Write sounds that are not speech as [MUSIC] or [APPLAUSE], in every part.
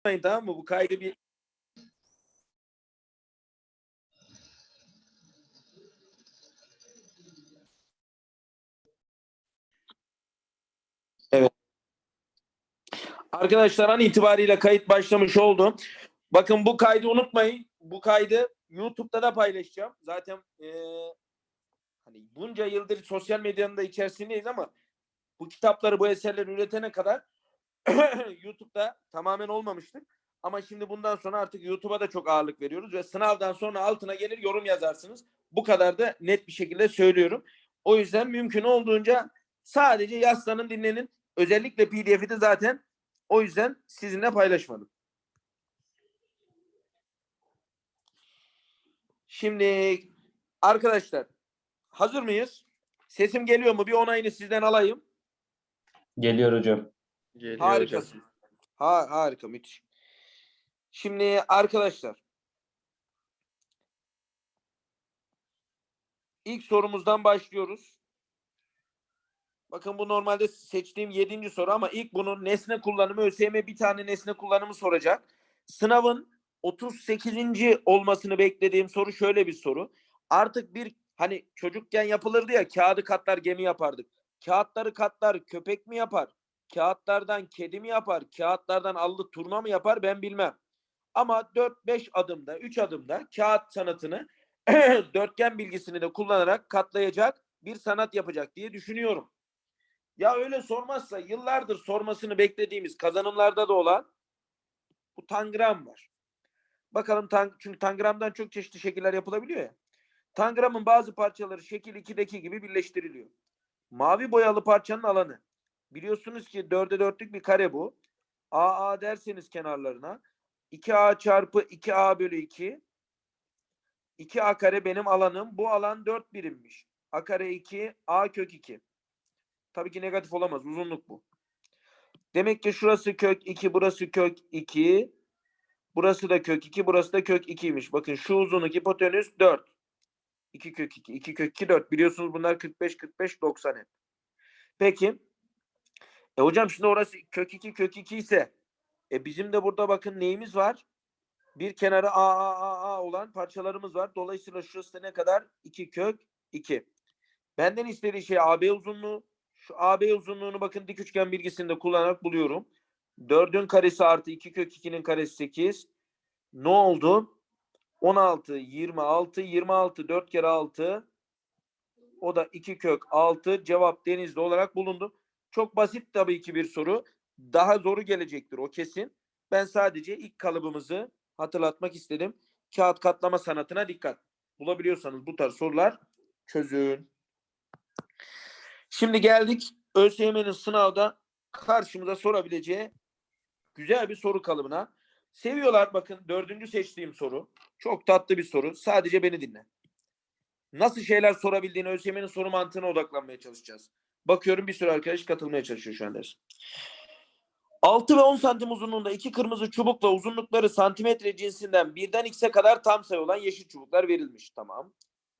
unutmayın tamam mı? Bu kaydı bir Evet. Arkadaşlar an itibariyle kayıt başlamış oldu. Bakın bu kaydı unutmayın. Bu kaydı YouTube'da da paylaşacağım. Zaten eee, hani bunca yıldır sosyal medyanın da içerisindeyiz ama bu kitapları, bu eserleri üretene kadar [COUGHS] YouTube'da tamamen olmamıştık. Ama şimdi bundan sonra artık YouTube'a da çok ağırlık veriyoruz ve sınavdan sonra altına gelir yorum yazarsınız. Bu kadar da net bir şekilde söylüyorum. O yüzden mümkün olduğunca sadece yazsanın dinlenin. Özellikle PDF'i de zaten o yüzden sizinle paylaşmadım. Şimdi arkadaşlar hazır mıyız? Sesim geliyor mu? Bir onayını sizden alayım. Geliyor hocam. Geliyor Harikasın. Ha, harika müthiş. Şimdi arkadaşlar ilk sorumuzdan başlıyoruz. Bakın bu normalde seçtiğim yedinci soru ama ilk bunun nesne kullanımı ÖSYM bir tane nesne kullanımı soracak. Sınavın 38. olmasını beklediğim soru şöyle bir soru. Artık bir hani çocukken yapılırdı ya kağıdı katlar gemi yapardık. Kağıtları katlar köpek mi yapar? Kağıtlardan kedi mi yapar? Kağıtlardan allı turna mı yapar? Ben bilmem. Ama 4-5 adımda, 3 adımda kağıt sanatını [CLEARS THROAT] dörtgen bilgisini de kullanarak katlayacak bir sanat yapacak diye düşünüyorum. Ya öyle sormazsa yıllardır sormasını beklediğimiz kazanımlarda da olan bu tangram var. Bakalım tang çünkü tangramdan çok çeşitli şekiller yapılabiliyor ya. Tangramın bazı parçaları şekil 2'deki gibi birleştiriliyor. Mavi boyalı parçanın alanı. Biliyorsunuz ki 4'e 4'lük bir kare bu. AA derseniz kenarlarına 2A çarpı 2A bölü 2 2A kare benim alanım. Bu alan 4 birimmiş. A kare 2 A kök 2. Tabii ki negatif olamaz. Uzunluk bu. Demek ki şurası kök 2, burası kök 2. Burası da kök 2, burası da kök 2'ymiş. Bakın şu uzunluk hipotenüs 4. 2 kök 2, 2 kök 2 4. Biliyorsunuz bunlar 45 45 90 hep. Peki. E hocam şimdi orası kök 2 kök 2 ise e bizim de burada bakın neyimiz var? Bir kenarı A A A A olan parçalarımız var. Dolayısıyla şurası ne kadar? 2 kök 2. Benden istediği şey AB uzunluğu. Şu AB uzunluğunu bakın dik üçgen bilgisinde kullanarak buluyorum. 4'ün karesi artı 2 kök 2'nin karesi 8. Ne oldu? 16, 26, 26, 4 kere 6. O da 2 kök 6. Cevap denizli olarak bulundu. Çok basit tabii ki bir soru. Daha zoru gelecektir o kesin. Ben sadece ilk kalıbımızı hatırlatmak istedim. Kağıt katlama sanatına dikkat. Bulabiliyorsanız bu tarz sorular çözün. Şimdi geldik ÖSYM'nin sınavda karşımıza sorabileceği güzel bir soru kalıbına. Seviyorlar bakın dördüncü seçtiğim soru. Çok tatlı bir soru. Sadece beni dinle. Nasıl şeyler sorabildiğini ÖSYM'nin soru mantığına odaklanmaya çalışacağız. Bakıyorum bir sürü arkadaş katılmaya çalışıyor şu an ders. 6 ve 10 santim uzunluğunda iki kırmızı çubukla uzunlukları santimetre cinsinden birden x'e kadar tam sayı olan yeşil çubuklar verilmiş. Tamam.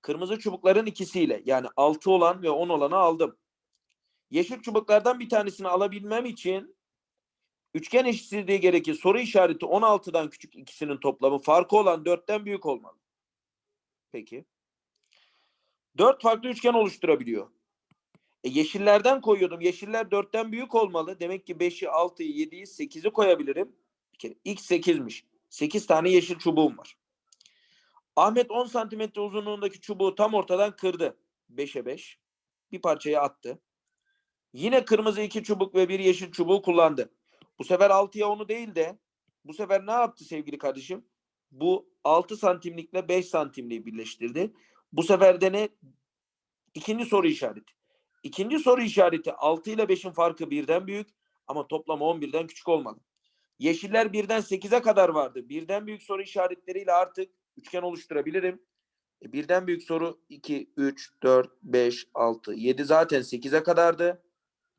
Kırmızı çubukların ikisiyle yani 6 olan ve 10 olanı aldım. Yeşil çubuklardan bir tanesini alabilmem için üçgen eşitsizliği gerekir. Soru işareti 16'dan küçük ikisinin toplamı farkı olan 4'ten büyük olmalı. Peki. 4 farklı üçgen oluşturabiliyor. E yeşillerden koyuyordum. Yeşiller 4'ten büyük olmalı. Demek ki 5'i, 6'yı, 7'yi, 8'i koyabilirim. X 8'miş. 8 tane yeşil çubuğum var. Ahmet 10 santimetre uzunluğundaki çubuğu tam ortadan kırdı. 5'e 5. Bir parçayı attı. Yine kırmızı iki çubuk ve bir yeşil çubuğu kullandı. Bu sefer 6'ya 10'u değil de bu sefer ne yaptı sevgili kardeşim? Bu 6 santimlikle 5 santimliği birleştirdi. Bu sefer de ne? İkinci soru işareti. İkinci soru işareti 6 ile 5'in farkı birden büyük ama toplam 11'den küçük olmalı. Yeşiller birden 8'e kadar vardı. Birden büyük soru işaretleriyle artık üçgen oluşturabilirim. E, birden büyük soru 2, 3, 4, 5, 6, 7 zaten 8'e kadardı.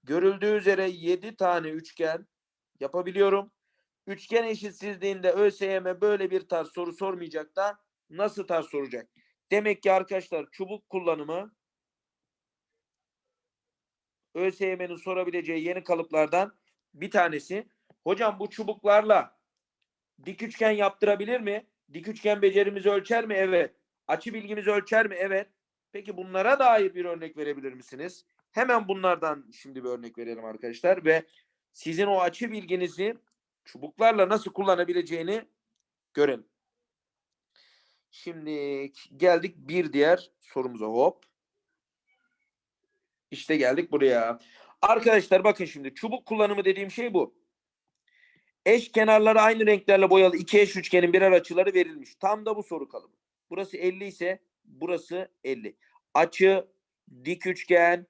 Görüldüğü üzere 7 tane üçgen yapabiliyorum. Üçgen eşitsizliğinde ÖSYM böyle bir tarz soru sormayacak da nasıl tarz soracak? Demek ki arkadaşlar çubuk kullanımı ÖSYM'nin sorabileceği yeni kalıplardan bir tanesi. Hocam bu çubuklarla dik üçgen yaptırabilir mi? Dik üçgen becerimizi ölçer mi? Evet. Açı bilgimizi ölçer mi? Evet. Peki bunlara dair bir örnek verebilir misiniz? Hemen bunlardan şimdi bir örnek verelim arkadaşlar ve sizin o açı bilginizi çubuklarla nasıl kullanabileceğini görelim. Şimdi geldik bir diğer sorumuza hop. İşte geldik buraya. Arkadaşlar bakın şimdi çubuk kullanımı dediğim şey bu. Eş kenarları aynı renklerle boyalı iki eş üçgenin birer açıları verilmiş. Tam da bu soru kalıbı. Burası 50 ise burası 50. Açı, dik üçgen,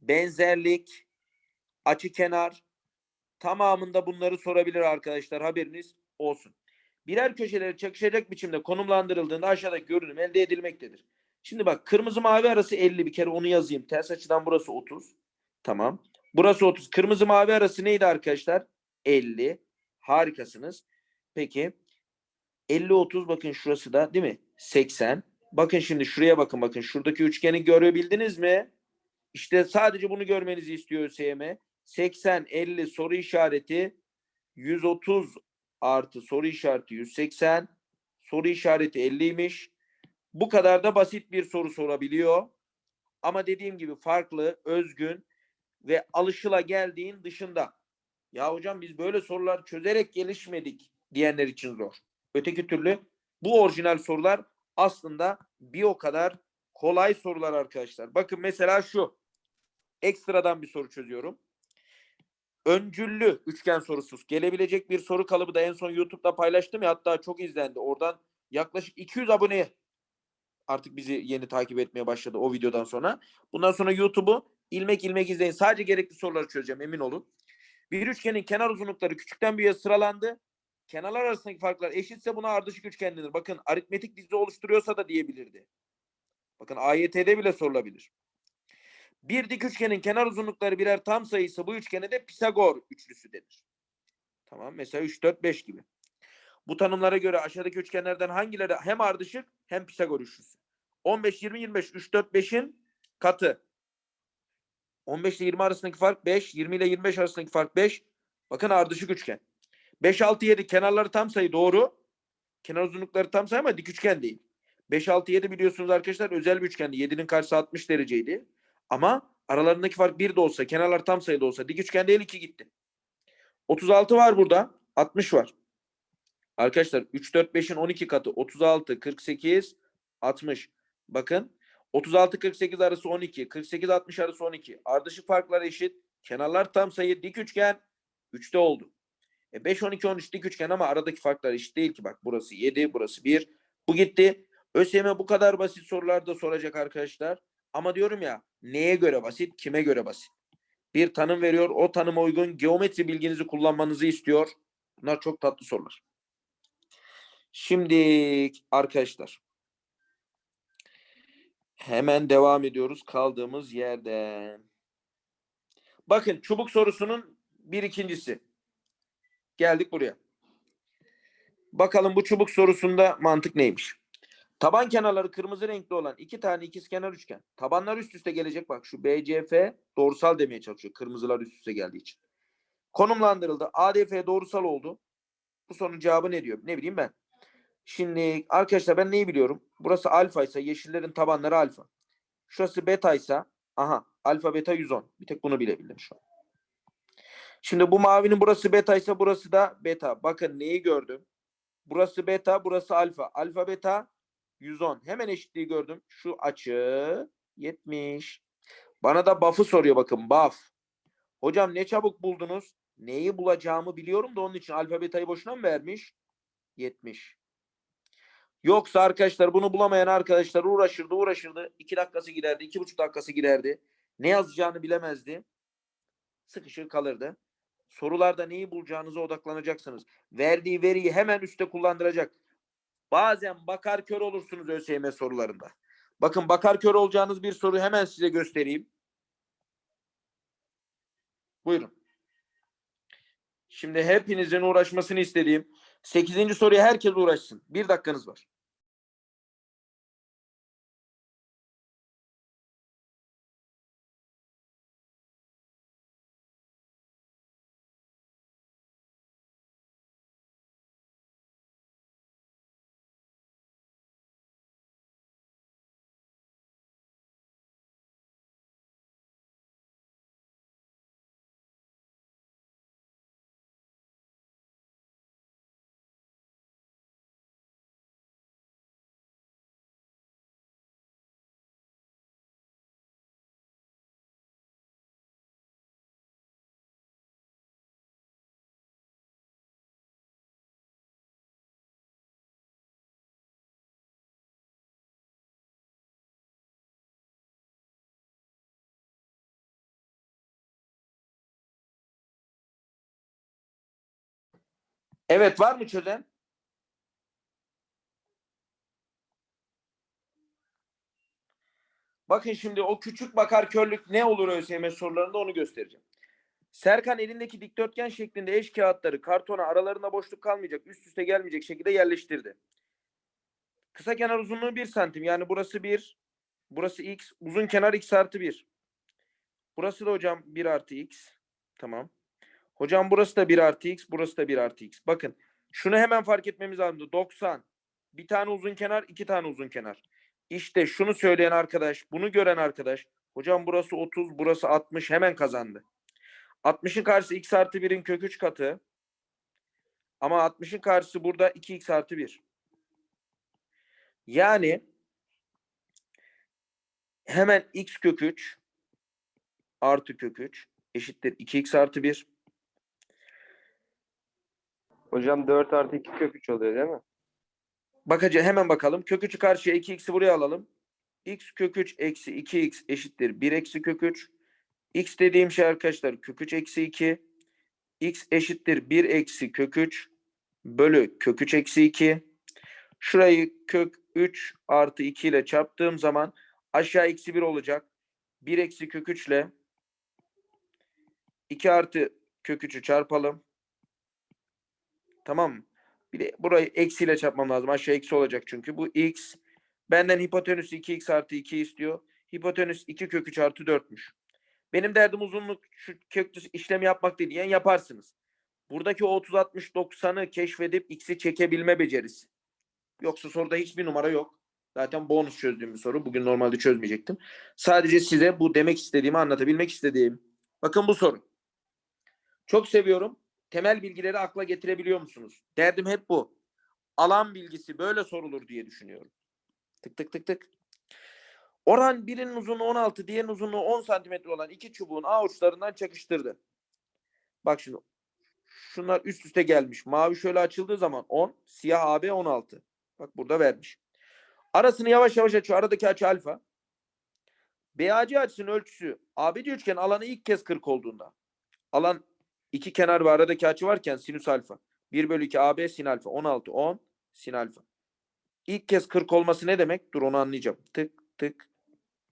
benzerlik, açı kenar tamamında bunları sorabilir arkadaşlar. Haberiniz olsun. Birer köşeleri çakışacak biçimde konumlandırıldığında aşağıdaki görünüm elde edilmektedir. Şimdi bak kırmızı mavi arası 50 bir kere onu yazayım. Ters açıdan burası 30. Tamam. Burası 30. Kırmızı mavi arası neydi arkadaşlar? 50. Harikasınız. Peki 50 30 bakın şurası da değil mi? 80. Bakın şimdi şuraya bakın bakın. Şuradaki üçgeni görebildiniz mi? İşte sadece bunu görmenizi istiyor ÖSYM. 80 50 soru işareti 130 artı soru işareti 180 soru işareti 50'ymiş. Bu kadar da basit bir soru sorabiliyor. Ama dediğim gibi farklı, özgün ve alışıla geldiğin dışında. Ya hocam biz böyle sorular çözerek gelişmedik diyenler için zor. Öteki türlü bu orijinal sorular aslında bir o kadar kolay sorular arkadaşlar. Bakın mesela şu. Ekstradan bir soru çözüyorum. Öncüllü üçgen sorusuz. Gelebilecek bir soru kalıbı da en son YouTube'da paylaştım ya hatta çok izlendi. Oradan yaklaşık 200 aboneye artık bizi yeni takip etmeye başladı o videodan sonra. Bundan sonra YouTube'u ilmek ilmek izleyin. Sadece gerekli soruları çözeceğim emin olun. Bir üçgenin kenar uzunlukları küçükten büyüğe sıralandı. Kenarlar arasındaki farklar eşitse buna ardışık üçgen denir. Bakın aritmetik dizi oluşturuyorsa da diyebilirdi. Bakın AYT'de bile sorulabilir. Bir dik üçgenin kenar uzunlukları birer tam sayısı bu üçgene de Pisagor üçlüsü denir. Tamam mesela 3, 4, 5 gibi. Bu tanımlara göre aşağıdaki üçgenlerden hangileri hem ardışık hem Pisagor üçlüsü? 15, 20, 25. 3, 4, 5'in katı. 15 ile 20 arasındaki fark 5. 20 ile 25 arasındaki fark 5. Bakın ardışık üçgen. 5, 6, 7 kenarları tam sayı doğru. Kenar uzunlukları tam sayı ama dik üçgen değil. 5, 6, 7 biliyorsunuz arkadaşlar özel bir üçgendi. 7'nin karşısı 60 dereceydi. Ama aralarındaki fark 1 de olsa, kenarlar tam sayıda olsa dik üçgen değil 2 gitti. 36 var burada. 60 var. Arkadaşlar 3, 4, 5'in 12 katı 36, 48, 60. Bakın 36, 48 arası 12, 48, 60 arası 12. Ardışık farklar eşit. Kenarlar tam sayı dik üçgen 3'te oldu. E 5, 12, 13 dik üçgen ama aradaki farklar eşit değil ki. Bak burası 7, burası 1. Bu gitti. ÖSYM bu kadar basit sorular da soracak arkadaşlar. Ama diyorum ya neye göre basit, kime göre basit? Bir tanım veriyor, o tanıma uygun geometri bilginizi kullanmanızı istiyor. Bunlar çok tatlı sorular. Şimdi arkadaşlar hemen devam ediyoruz kaldığımız yerden. Bakın çubuk sorusunun bir ikincisi. Geldik buraya. Bakalım bu çubuk sorusunda mantık neymiş? Taban kenarları kırmızı renkli olan iki tane ikizkenar üçgen. Tabanlar üst üste gelecek. Bak şu BCF doğrusal demeye çalışıyor. Kırmızılar üst üste geldiği için. Konumlandırıldı. ADF doğrusal oldu. Bu sorunun cevabı ne diyor? Ne bileyim ben. Şimdi arkadaşlar ben neyi biliyorum? Burası alfa ise yeşillerin tabanları alfa. Şurası beta ise aha alfa beta 110. Bir tek bunu bilebildim şu an. Şimdi bu mavinin burası beta ise burası da beta. Bakın neyi gördüm? Burası beta, burası alfa. Alfa beta 110. Hemen eşitliği gördüm. Şu açı 70. Bana da buff'ı soruyor bakın buff. Hocam ne çabuk buldunuz? Neyi bulacağımı biliyorum da onun için alfa betayı boşuna mı vermiş? 70. Yoksa arkadaşlar bunu bulamayan arkadaşlar uğraşırdı uğraşırdı. 2 dakikası giderdi, iki buçuk dakikası giderdi. Ne yazacağını bilemezdi. Sıkışır kalırdı. Sorularda neyi bulacağınıza odaklanacaksınız. Verdiği veriyi hemen üste kullandıracak. Bazen bakar kör olursunuz ÖSYM sorularında. Bakın bakar kör olacağınız bir soru hemen size göstereyim. Buyurun. Şimdi hepinizin uğraşmasını istediğim 8. soruya herkes uğraşsın. Bir dakikanız var. Evet var mı çözen? Bakın şimdi o küçük bakar körlük ne olur ÖSYM sorularında onu göstereceğim. Serkan elindeki dikdörtgen şeklinde eş kağıtları kartona aralarında boşluk kalmayacak, üst üste gelmeyecek şekilde yerleştirdi. Kısa kenar uzunluğu 1 santim. Yani burası 1, burası x, uzun kenar x artı 1. Burası da hocam 1 artı x. Tamam. Hocam burası da 1 artı x, burası da 1 artı x. Bakın şunu hemen fark etmemiz lazım. 90. Bir tane uzun kenar, iki tane uzun kenar. İşte şunu söyleyen arkadaş, bunu gören arkadaş. Hocam burası 30, burası 60 hemen kazandı. 60'ın karşısı x artı 1'in kök 3 katı. Ama 60'ın karşısı burada 2x artı 1. Yani hemen x kök 3 artı kök 3 eşittir 2x artı 1. Hocam 4 artı 2 kök 3 oluyor değil mi? Bakacağız hemen bakalım. Kök 3'ü karşıya 2x'i buraya alalım. x kök 3 eksi 2x eşittir 1 eksi kök 3. x dediğim şey arkadaşlar kök 3 eksi 2. x eşittir 1 eksi kök 3 bölü kök 3 eksi 2. Şurayı kök 3 artı 2 ile çarptığım zaman aşağı eksi 1 olacak. 1 eksi kök 3 ile 2 artı kök 3'ü çarpalım. Tamam mı? Bir de burayı eksiyle çarpmam lazım. Aşağı eksi olacak çünkü. Bu x. Benden hipotenüs 2x artı 2 istiyor. Hipotenüs 2 kök 3 artı 4'müş. Benim derdim uzunluk şu köklü işlemi yapmak değil. Yani yaparsınız. Buradaki o 30 60 90'ı keşfedip x'i çekebilme becerisi. Yoksa soruda hiçbir numara yok. Zaten bonus çözdüğüm bir soru. Bugün normalde çözmeyecektim. Sadece size bu demek istediğimi anlatabilmek istediğim. Bakın bu soru. Çok seviyorum temel bilgileri akla getirebiliyor musunuz? Derdim hep bu. Alan bilgisi böyle sorulur diye düşünüyorum. Tık tık tık tık. Orhan birinin uzunluğu 16, diğerinin uzunluğu 10 santimetre olan iki çubuğun A uçlarından çakıştırdı. Bak şimdi şunlar üst üste gelmiş. Mavi şöyle açıldığı zaman 10, siyah AB 16. Bak burada vermiş. Arasını yavaş yavaş açıyor. Aradaki açı alfa. BAC açısının ölçüsü ABC üçgen alanı ilk kez 40 olduğunda. Alan İki kenar ve aradaki açı varken sinüs alfa. 1 bölü 2 AB sin alfa. 16, 10 sin alfa. İlk kez 40 olması ne demek? Dur onu anlayacağım. Tık tık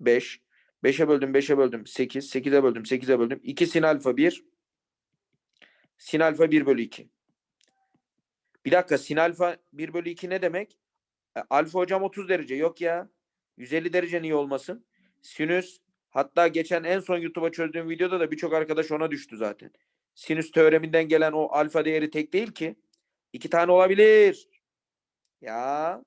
5. 5'e böldüm 5'e böldüm 8. 8'e böldüm 8'e böldüm. 2 sin alfa 1. Sin alfa 1 bölü 2. Bir dakika sin alfa 1 bölü 2 ne demek? E, alfa hocam 30 derece. Yok ya. 150 derece niye olmasın? Sinüs hatta geçen en son YouTube'a çözdüğüm videoda da birçok arkadaş ona düştü zaten sinüs teoreminden gelen o alfa değeri tek değil ki. İki tane olabilir. Ya.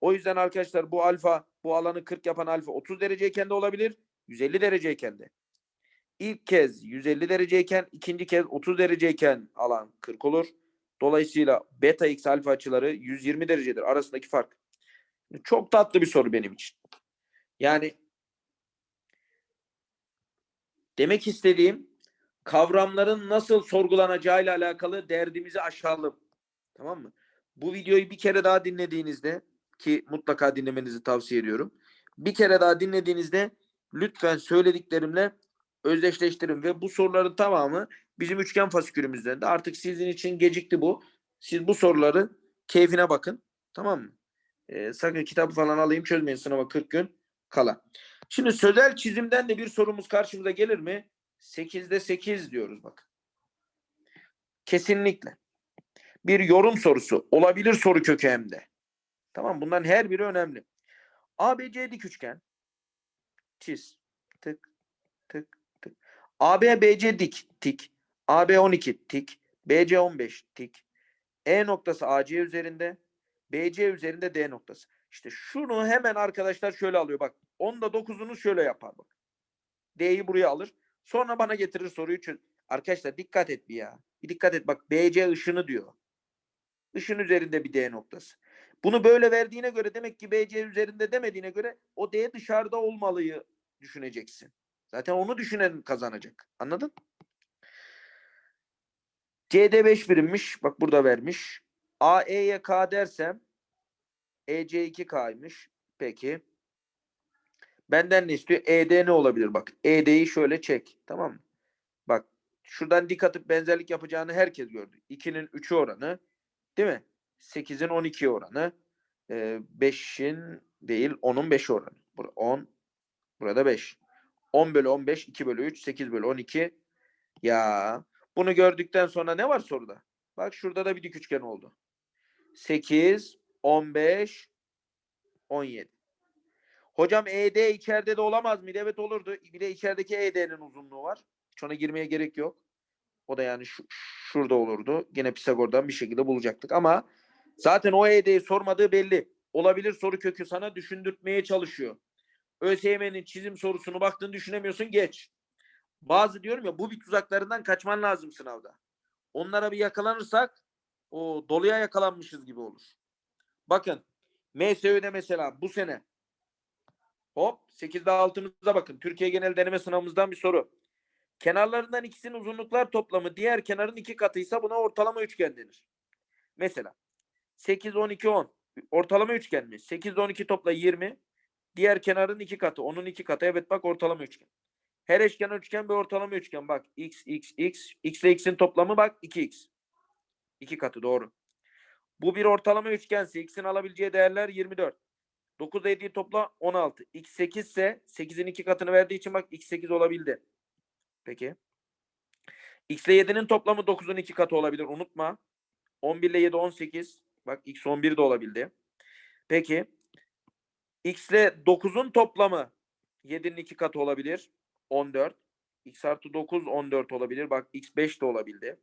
O yüzden arkadaşlar bu alfa bu alanı 40 yapan alfa 30 dereceyken de olabilir. 150 dereceyken de. İlk kez 150 dereceyken ikinci kez 30 dereceyken alan 40 olur. Dolayısıyla beta x alfa açıları 120 derecedir. Arasındaki fark. Çok tatlı bir soru benim için. Yani demek istediğim kavramların nasıl sorgulanacağıyla alakalı derdimizi aşalım. Tamam mı? Bu videoyu bir kere daha dinlediğinizde ki mutlaka dinlemenizi tavsiye ediyorum. Bir kere daha dinlediğinizde lütfen söylediklerimle özdeşleştirin ve bu soruların tamamı bizim üçgen fasikülümüzden de artık sizin için gecikti bu. Siz bu soruları keyfine bakın. Tamam mı? Ee, sakın kitabı falan alayım çözmeyin sınava 40 gün kala. Şimdi sözel çizimden de bir sorumuz karşımıza gelir mi? 8'de 8 diyoruz bak. Kesinlikle. Bir yorum sorusu. Olabilir soru kökü hem de. Tamam bunların her biri önemli. ABC dik üçgen. Çiz. Tık tık tık. AB BC dik tik. AB 12 tik. BC 15 tik. E noktası AC üzerinde. BC üzerinde D noktası. İşte şunu hemen arkadaşlar şöyle alıyor bak. 10'da 9'unu şöyle yapar bak. D'yi buraya alır. Sonra bana getirir soruyu çöz. Arkadaşlar dikkat et bir ya. Bir dikkat et bak BC ışını diyor. Işın üzerinde bir D noktası. Bunu böyle verdiğine göre demek ki BC üzerinde demediğine göre o D dışarıda olmalıyı düşüneceksin. Zaten onu düşünen kazanacak. Anladın? CD 5 birimmiş. Bak burada vermiş. AE'ye K dersem EC 2K'ymış. Peki. Benden ne istiyor? ED ne olabilir? Bak ED'yi şöyle çek. Tamam mı? Bak şuradan dik atıp benzerlik yapacağını herkes gördü. 2'nin 3'ü oranı. Değil mi? 8'in 12 oranı. Ee, 5'in değil 10'un 5 oranı. Burada 10. Burada 5. 10 bölü 15, 2 bölü 3, 8 bölü 12. Ya bunu gördükten sonra ne var soruda? Bak şurada da bir dik üçgen oldu. 8, 15, 17. Hocam ED içeride de olamaz mıydı? Evet olurdu. Bir de içerideki ED'nin uzunluğu var. Hiç ona girmeye gerek yok. O da yani şu, şurada olurdu. Gene Pisagor'dan bir şekilde bulacaktık ama zaten o ED'yi sormadığı belli. Olabilir soru kökü sana düşündürtmeye çalışıyor. ÖSYM'nin çizim sorusunu baktın düşünemiyorsun geç. Bazı diyorum ya bu bir tuzaklarından kaçman lazım sınavda. Onlara bir yakalanırsak o doluya yakalanmışız gibi olur. Bakın MSÖ'de mesela bu sene hop 8'de 6'mıza bakın. Türkiye genel deneme sınavımızdan bir soru. Kenarlarından ikisinin uzunluklar toplamı diğer kenarın iki katıysa buna ortalama üçgen denir. Mesela 8, 12, 10. Ortalama üçgen mi? 8 12 topla 20. Diğer kenarın iki katı. Onun iki katı. Evet bak ortalama üçgen. Her eşkenar üçgen bir ortalama üçgen. Bak x, x, x. x ile x'in toplamı bak 2x. İki katı doğru. Bu bir ortalama üçgense x'in alabileceği değerler 24. 9 ile 7'yi topla 16. x 8 ise 8'in iki katını verdiği için bak x 8 olabildi. Peki. X ile 7'nin toplamı 9'un iki katı olabilir. Unutma. 11 ile 7 18. Bak x 11 de olabildi. Peki. X ile 9'un toplamı 7'nin iki katı olabilir. 14. X artı 9 14 olabilir. Bak x 5 de olabildi.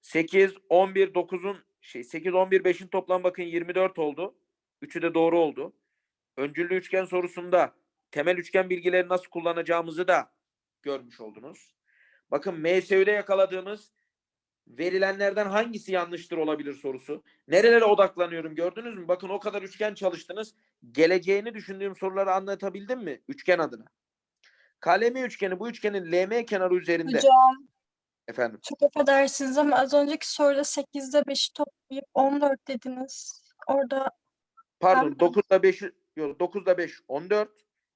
8 11 9'un şey 8 11 5'in toplam bakın 24 oldu. Üçü de doğru oldu. Öncüllü üçgen sorusunda temel üçgen bilgileri nasıl kullanacağımızı da görmüş oldunuz. Bakın MSÜ'de yakaladığımız verilenlerden hangisi yanlıştır olabilir sorusu. Nerelere odaklanıyorum gördünüz mü? Bakın o kadar üçgen çalıştınız. Geleceğini düşündüğüm soruları anlatabildim mi? Üçgen adına. KLM üçgeni bu üçgenin LM kenarı üzerinde. Hocam Efendim. çok affedersiniz ama az önceki soruda 8'de 5'i toplayıp 14 dediniz. Orada Pardon Ben- 9'da 5'i yok 9'da 5 14.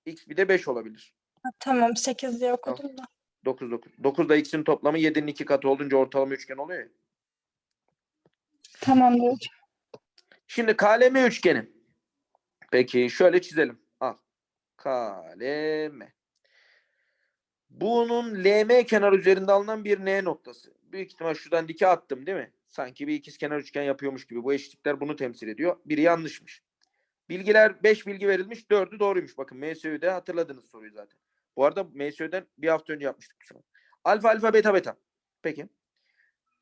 X bir de 5 olabilir. ha, tamam 8 diye okudum da. 9 9. 9'da x'in toplamı 7'nin 2 katı olunca ortalama üçgen oluyor ya. Tamamdır hocam. Şimdi KLM üçgeni. Peki şöyle çizelim. Al. KLM. Bunun LM kenar üzerinde alınan bir N noktası. Büyük ihtimal şuradan dike attım değil mi? Sanki bir ikiz kenar üçgen yapıyormuş gibi. Bu eşitlikler bunu temsil ediyor. Biri yanlışmış. Bilgiler 5 bilgi verilmiş. 4'ü doğruymuş. Bakın MSÜ'de hatırladınız soruyu zaten. Bu arada MSÜ'den bir hafta önce yapmıştık bu soruyu. Alfa alfa beta beta. Peki.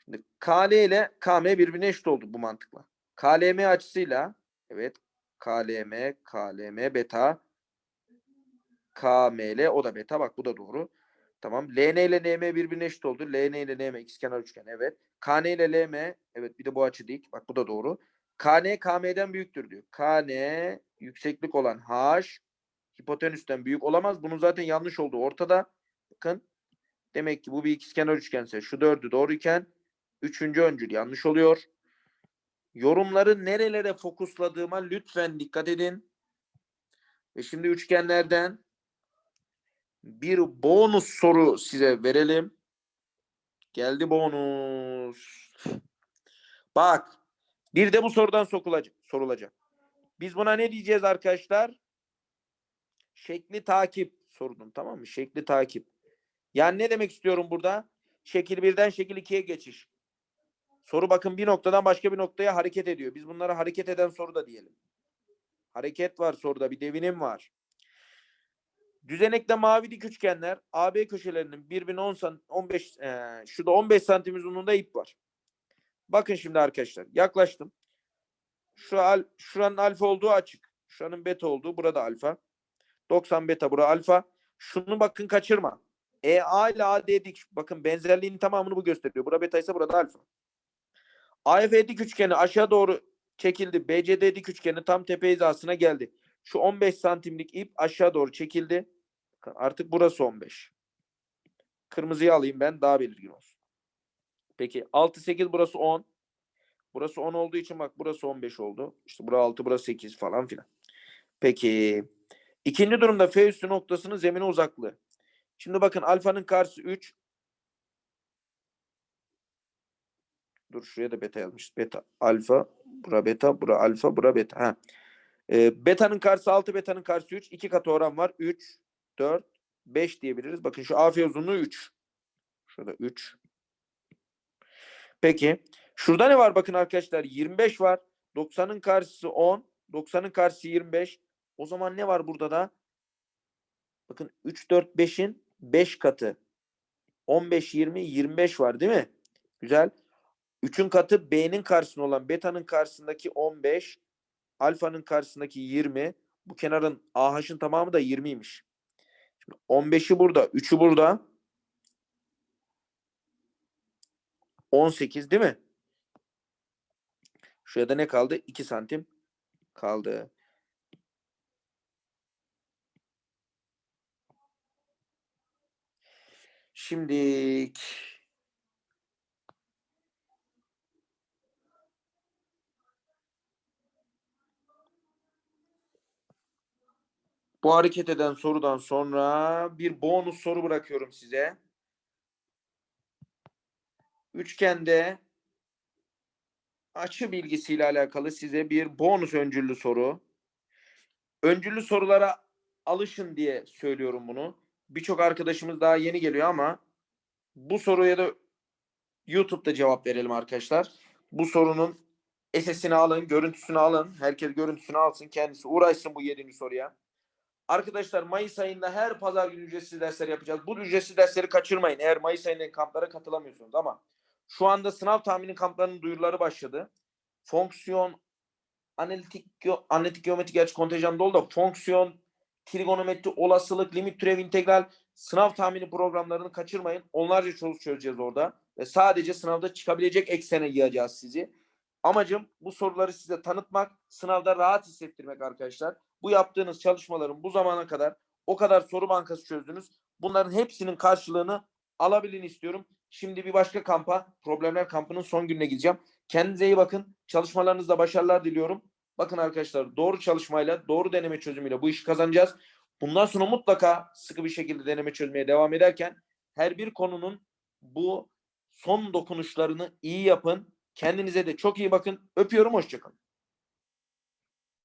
Şimdi KL ile KM birbirine eşit oldu bu mantıkla. KLM açısıyla evet KLM, KLM beta KML o da beta bak bu da doğru. Tamam. LN ile NM birbirine eşit oldu. LN ile NM ikizkenar üçgen evet. KN ile LM evet bir de bu açı dik. Bak bu da doğru. KN KM'den büyüktür diyor. KN yükseklik olan H hipotenüsten büyük olamaz. Bunun zaten yanlış olduğu ortada. Bakın. Demek ki bu bir ikizkenar üçgense şu dördü doğruyken üçüncü öncül yanlış oluyor. Yorumları nerelere fokusladığıma lütfen dikkat edin. Ve şimdi üçgenlerden bir bonus soru size verelim. Geldi bonus. Bak. Bir de bu sorudan sokulacak, sorulacak. Biz buna ne diyeceğiz arkadaşlar? Şekli takip sordum tamam mı? Şekli takip. Yani ne demek istiyorum burada? Şekil birden şekil ikiye geçiş. Soru bakın bir noktadan başka bir noktaya hareket ediyor. Biz bunlara hareket eden soru da diyelim. Hareket var soruda bir devinim var. Düzenekte mavi dik üçgenler AB köşelerinin birbirine 10 san- 15 eee şurada 15 santim uzunluğunda ip var. Bakın şimdi arkadaşlar yaklaştım. Şu al, şuranın alfa olduğu açık. Şuranın beta olduğu burada alfa. 90 beta bura alfa. Şunu bakın kaçırma. EA ile AD dik. Bakın benzerliğin tamamını bu gösteriyor. Bura beta ise burada alfa. AF dik üçgeni aşağı doğru çekildi. BCD dik üçgeni tam tepe hizasına geldi. Şu 15 santimlik ip aşağı doğru çekildi. Artık burası 15. Kırmızıyı alayım ben daha belirgin olsun. Peki 6 8 burası 10. Burası 10 olduğu için bak burası 15 oldu. İşte burası 6 burası 8 falan filan. Peki ikinci durumda F üstü noktasının zemine uzaklığı. Şimdi bakın alfanın karşısı 3. dur şuraya da beta yazmış. Beta, alfa, bura beta, bura alfa, bura beta. Ha. Ee, beta'nın karşısı 6, beta'nın karşısı 3. 2 katı oran var. 3, 4, 5 diyebiliriz. Bakın şu AF uzunluğu 3. Şurada 3. Peki. Şurada ne var? Bakın arkadaşlar 25 var. 90'ın karşısı 10. 90'ın karşısı 25. O zaman ne var burada da? Bakın 3, 4, 5'in 5 katı. 15, 20, 25 var değil mi? Güzel. 3'ün katı B'nin karşısında olan beta'nın karşısındaki 15. Alfa'nın karşısındaki 20. Bu kenarın AH'ın tamamı da 20'ymiş. Şimdi 15'i burada. 3'ü burada. 18 değil mi? Şuraya da ne kaldı? 2 santim kaldı. Şimdi bu hareket eden sorudan sonra bir bonus soru bırakıyorum size. Üçgende açı bilgisiyle alakalı size bir bonus öncüllü soru. Öncüllü sorulara alışın diye söylüyorum bunu. Birçok arkadaşımız daha yeni geliyor ama bu soruya da YouTube'da cevap verelim arkadaşlar. Bu sorunun SS'ini alın, görüntüsünü alın. Herkes görüntüsünü alsın, kendisi uğraşsın bu 7. soruya. Arkadaşlar Mayıs ayında her pazar günü ücretsiz dersler yapacağız. Bu ücretsiz dersleri kaçırmayın. Eğer Mayıs ayında kamplara katılamıyorsunuz ama şu anda sınav tahmini kamplarının duyuruları başladı. Fonksiyon, analitik, analitik geometri gerçi kontenjan dolu da fonksiyon, trigonometri, olasılık, limit türev, integral sınav tahmini programlarını kaçırmayın. Onlarca soru çözeceğiz orada. Ve sadece sınavda çıkabilecek eksene yığacağız sizi. Amacım bu soruları size tanıtmak, sınavda rahat hissettirmek arkadaşlar. Bu yaptığınız çalışmaların bu zamana kadar o kadar soru bankası çözdünüz. Bunların hepsinin karşılığını alabilin istiyorum. Şimdi bir başka kampa, problemler kampının son gününe gideceğim. Kendinize iyi bakın. Çalışmalarınızda başarılar diliyorum. Bakın arkadaşlar doğru çalışmayla, doğru deneme çözümüyle bu işi kazanacağız. Bundan sonra mutlaka sıkı bir şekilde deneme çözmeye devam ederken her bir konunun bu son dokunuşlarını iyi yapın. Kendinize de çok iyi bakın. Öpüyorum. Hoşçakalın.